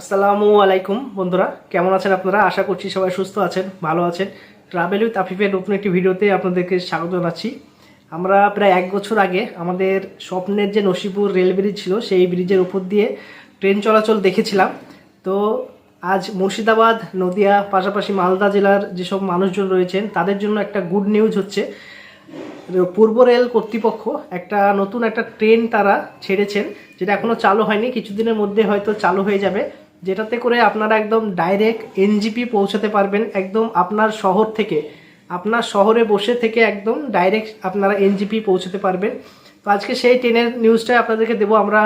আসসালামু আলাইকুম, বন্ধুরা। কেমন আছেন আপনারা? আশা করছি সবাই সুস্থ আছেন, ভালো আছেন। ট্রাভেল উইথ আফিফের নতুন একটি ভিডিওতে আপনাদেরকে স্বাগত জানাচ্ছি। আমরা প্রায় এক বছর আগে আমাদের স্বপ্নের যে নসিপুর রেল ব্রিজ ছিল, সেই ব্রিজের উপর দিয়ে ট্রেন চলাচল দেখেছিলাম। তো আজ মুর্শিদাবাদ, নদিয়া, পাশাপাশি মালদা জেলার যেসব মানুষজন রয়েছেন, তাদের জন্য একটা গুড নিউজ হচ্ছে, পূর্ব রেল কর্তৃপক্ষ একটা নতুন একটা ট্রেন তারা ছেড়েছেন, যেটা এখনও চালু হয়নি। কিছুদিনের মধ্যে হয়তো চালু হয়ে যাবে। যেটাতে করে আপনারা একদম ডাইরেক্ট এনজিপি পৌঁছাতে পারবেন একদম আপনার শহর থেকে। আপনার শহরে বসে থেকে একদম ডাইরেক্ট আপনারা এনজিপি পৌঁছাতে পারবেন। তো আজকে সেই ট্রেনের নিউজটা আপনাদেরকে দেবো। আমরা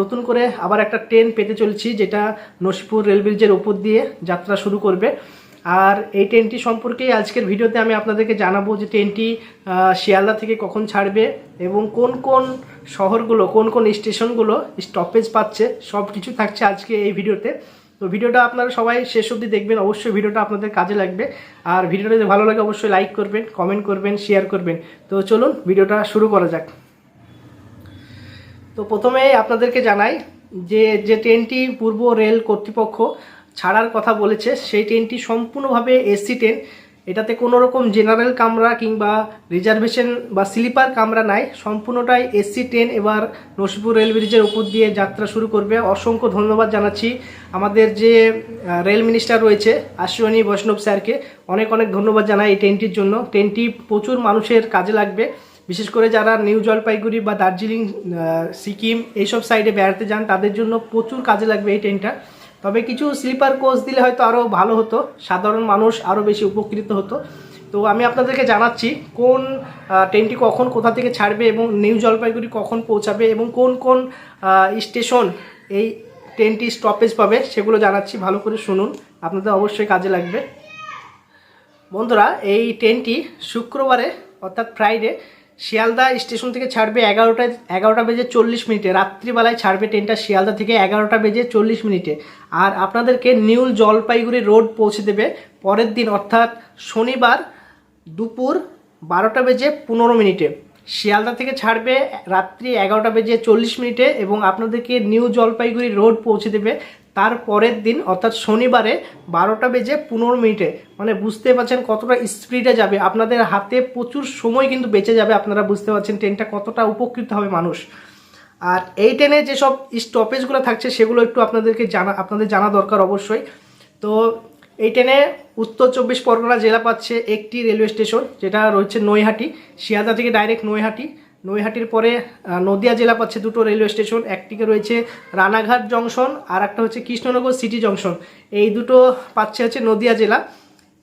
নতুন করে আবার একটা ট্রেন পেতে চলছি, যেটা নসিপুর রেল ব্রিজের উপর দিয়ে যাত্রা শুরু করবে। আর এই ট্রেনটি সম্পর্কেই আজকের ভিডিওতে আমি আপনাদেরকে জানাব যে ট্রেনটি শিয়ালদা থেকে কখন ছাড়বে এবং কোন কোন শহরগুলো, কোন কোন স্টেশনগুলো স্টপেজ পাচ্ছে সব কিছু থাকছে আজকে এই ভিডিওতে। তো ভিডিওটা আপনারা সবাই শেষ অবধি দেখবেন, অবশ্যই ভিডিওটা আপনাদের কাজে লাগবে। আর ভিডিওটা যদি ভালো লাগে, অবশ্যই লাইক করবেন কমেন্ট করবেন শেয়ার করবেন। তো চলুন, ভিডিওটা শুরু করা যাক। তো প্রথমে আপনাদেরকে জানাই যে যে ট্রেনটি পূর্ব রেল কর্তৃপক্ষ ছাড়ার কথা বলেছে, সেই ট্রেনটি সম্পূর্ণভাবে এসি ট্রেন এটাতে কোনো রকম জেনারেল কামরা কিংবা রিজার্ভেশন বা স্লিপার কামরা নাই। সম্পূর্ণটাই এসি ট্রেন এবার নসিপুর রেল ব্রিজের উপর দিয়ে যাত্রা শুরু করবে। অসংখ্য ধন্যবাদ জানাচ্ছি। আমাদের যে রেল মিনিস্টার রয়েছে, আশ্বিনী বৈষ্ণব স্যারকে অনেক অনেক ধন্যবাদ জানাই এই ট্রেনটির জন্য। ট্রেনটি প্রচুর মানুষের কাজে লাগবে। বিশেষ করে যারা নিউ জলপাইগুড়ি বা দার্জিলিং সিকিম এইসব সাইডে বেড়াতে যান, তাদের জন্য প্রচুর কাজে লাগবে এই ট্রেনটা তবে কিছু স্লিপার কোচ দিলে হয়তো আরও ভালো হতো। সাধারণ মানুষ আরও বেশি উপকৃত হতো। তো আমি আপনাদেরকে জানাচ্ছি কোন ট্রেনটি কখন, কোথা থেকে ছাড়বে এবং নিউ জলপাইগুড়ি কখন পৌঁছাবে এবং কোন কোন স্টেশন এই ট্রেনটি স্টপেজ পাবে সেগুলো জানাচ্ছি। ভালো করে শুনুন। আপনাদের অবশ্যই কাজে লাগবে। বন্ধুরা, এই ট্রেনটি শুক্রবারে, অর্থাৎ ফ্রাইডে শিয়ালদা স্টেশন থেকে ছাড়বে এগারোটা এগারোটা বেজে চল্লিশ মিনিটে। রাত্রিবেলায় ছাড়বে ট্রেনটা শিয়ালদা থেকে এগারোটা বেজে চল্লিশ মিনিটে। আর আপনাদেরকে নিউ জলপাইগুড়ি রোড পৌঁছে দেবে পরের দিন, অর্থাৎ শনিবার দুপুর বারোটা বেজে পনেরো মিনিটে। শিয়ালদা থেকে ছাড়বে রাত্রি এগারোটা বেজে চল্লিশ মিনিটে এবং আপনাদেরকে নিউ জলপাইগুড়ি রোড পৌঁছে দেবে তার পরের দিন, অর্থাৎ শনিবারে বারোটা বেজে পনেরো মিনিটে মানে বুঝতে পারছেন কতটা স্পিডে যাবে। আপনাদের হাতে প্রচুর সময় কিন্তু বেঁচে যাবে, আপনারা বুঝতে পারছেন ট্রেনটা কতটা উপকৃত হবে মানুষ। আর এই ট্রেনে যেসব স্টপেজগুলো থাকছে, সেগুলো একটু আপনাদেরকে জানা, আপনাদের জানা দরকার অবশ্যই। তো এই ট্রেনে উত্তর চব্বিশ পরগনা জেলা পাচ্ছে একটি রেলওয়ে স্টেশন, যেটা রয়েছে নৈহাটি, শিয়ালদা থেকে ডাইরেক্ট নৈহাটি। নৈহাটির পরে নদিয়া জেলা পাচ্ছে দুটো রেলওয়ে স্টেশন একটিকে রয়েছে রানাঘাট জংশন আর একটা হচ্ছে কৃষ্ণনগর সিটি জংশন এই দুটো পাচ্ছে হচ্ছে নদিয়া জেলা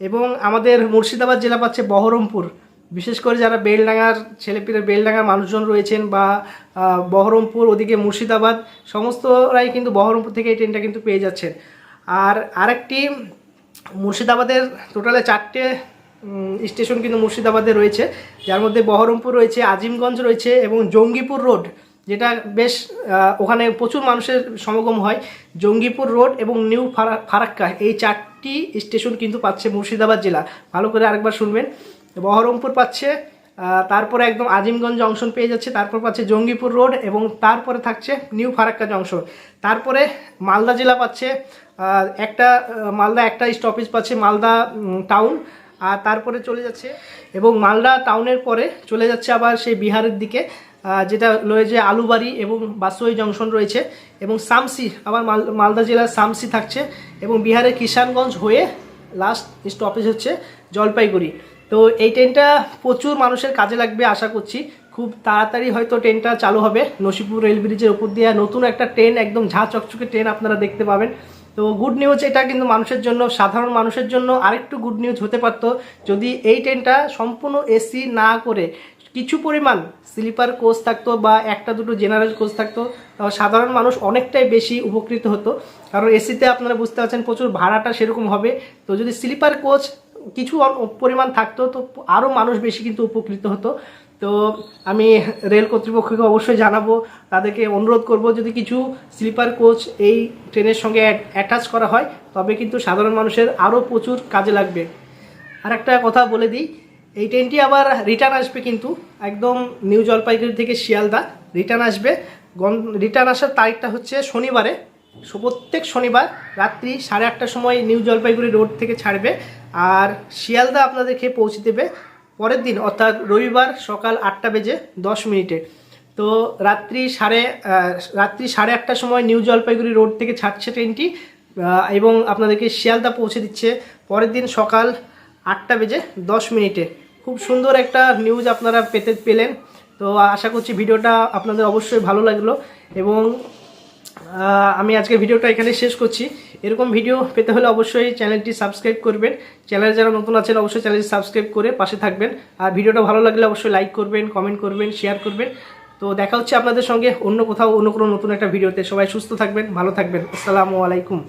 এবং আমাদের মুর্শিদাবাদ জেলা পাচ্ছে বহরমপুর। বিশেষ করে যারা বেলডাঙ্গার ছেলেপিলে, বেলডাঙ্গার মানুষজন রয়েছেন বা বহরমপুর, ওদিকে মুর্শিদাবাদ, সমস্তরাই কিন্তু বহরমপুর থেকে এই ট্রেনটা কিন্তু পেয়ে যাচ্ছেন। আর আরেকটি, মুর্শিদাবাদের টোটালে চারটে স্টেশন কিন্তু মুর্শিদাবাদে রয়েছে। যার মধ্যে বহরমপুর রয়েছে, আজিমগঞ্জ রয়েছে এবং জঙ্গিপুর রোড, যেটা বেশ ওখানে প্রচুর মানুষের সমাগম হয়। জঙ্গিপুর রোড এবং নিউ ফারা- ফারাক্কা, এই চারটি স্টেশন কিন্তু পাচ্ছে মুর্শিদাবাদ জেলা। ভালো করে আরেকবার শুনবেন। বহরমপুর পাচ্ছে তারপরে একদম আজিমগঞ্জ জংশন পেয়ে যাচ্ছে, তারপর পাচ্ছে জঙ্গিপুর রোড এবং তারপরে থাকছে নিউ ফারাক্কা জংশন। তারপরে মালদা জেলা পাচ্ছে একটা মালদা একটা স্টপেজ পাচ্ছে মালদা টাউন আর তারপরে চলে যাচ্ছে এবং মালদা টাউনের পরে চলে যাচ্ছে আবার সেই বিহারের দিকে যেটা রয়েছে আলুবাড়ি এবং বাসুই জংশন রয়েছে এবং সামসি, আবার মাল, মালদা জেলার সামসি থাকছে এবং বিহারের কিষানগঞ্জ হয়ে লাস্ট স্টপেজ হচ্ছে জলপাইগুড়ি। তো এই ট্রেনটা প্রচুর মানুষের কাজে লাগবে আশা করছি। খুব তাড়াতাড়ি হয়তো ট্রেনটা চালু হবে। নসিপুর রেল ব্রিজের উপর দিয়ে নতুন একটা ট্রেন একদম ঝাঁ চকচকে ট্রেন আপনারা দেখতে পাবেন। তো গুড নিউজ এটা কিন্তু মানুষের জন্য, সাধারণ মানুষের জন্য আরেকটু গুড নিউজ হতে পারতো। যদি এই ট্রেনটা সম্পূর্ণ এসি না করে কিছু পরিমাণ স্লিপার কোচ থাকতো বা একটা দুটো জেনারেল কোচ থাকতো সাধারণ মানুষ অনেকটাই বেশি উপকৃত হতো। কারণ এসিতে আপনারা বুঝতে পারছেন প্রচুর ভাড়াটা সেরকম হবে। তো যদি স্লিপার কোচ কিছু পরিমাণ থাকতো, তো আরও মানুষ বেশি কিন্তু উপকৃত হতো। তো আমি রেল কর্তৃপক্ষকে অবশ্যই জানাব, তাদেরকে অনুরোধ করব যদি কিছু স্লিপার কোচ এই ট্রেনের সঙ্গে অ্যাটাচ করা হয়, তবে কিন্তু সাধারণ মানুষের আরও প্রচুর কাজে লাগবে। আর একটা কথা বলে দিই, এই ট্রেনটি আবার রিটার্ন আসবে কিন্তু একদম নিউ জলপাইগুড়ি থেকে শিয়ালদা, রিটার্ন আসবে। গন, রিটার্ন আসার তারিখটা হচ্ছে শনিবারে প্রত্যেক শনিবার রাত্রি সাড়ে আটটার সময় নিউ জলপাইগুড়ি রোড থেকে ছাড়বে, আর শিয়ালদা আপনাদেরকে পৌঁছে দেবে পরের দিন, অর্থাৎ রবিবার সকাল আটটা বেজে দশ মিনিটে। তো রাত্রি সাড়ে রাত্রি সাড়ে আটটার সময় নিউ জলপাইগুড়ি রোড থেকে ছাড়ছে ট্রেনটি এবং আপনাদেরকে শিয়ালদা পৌঁছে দিচ্ছে পরের দিন সকাল আটটা বেজে দশ মিনিটে। খুব সুন্দর একটা নিউজ আপনারা পেতে, পেলেন। তো আশা করছি ভিডিওটা আপনাদের অবশ্যই ভালো লাগল এবং আমি আজকে ভিডিওটা এখানে শেষ করছি। এরকম ভিডিও পেতে হলে অবশ্যই চ্যানেলটি সাবস্ক্রাইব করবেন। চ্যানেল যারা নতুন আছেন, অবশ্যই চ্যানেলটি সাবস্ক্রাইব করে পাশে থাকবেন। আর ভিডিওটা ভালো লাগলে অবশ্যই লাইক করবেন, কমেন্ট করবেন, শেয়ার করবেন। তো দেখা হচ্ছে আপনাদের সঙ্গে অন্য কোথাও, অন্য কোনো নতুন একটা ভিডিওতে। সবাই সুস্থ থাকবেন, ভালো থাকবেন। আসসালামু আলাইকুম।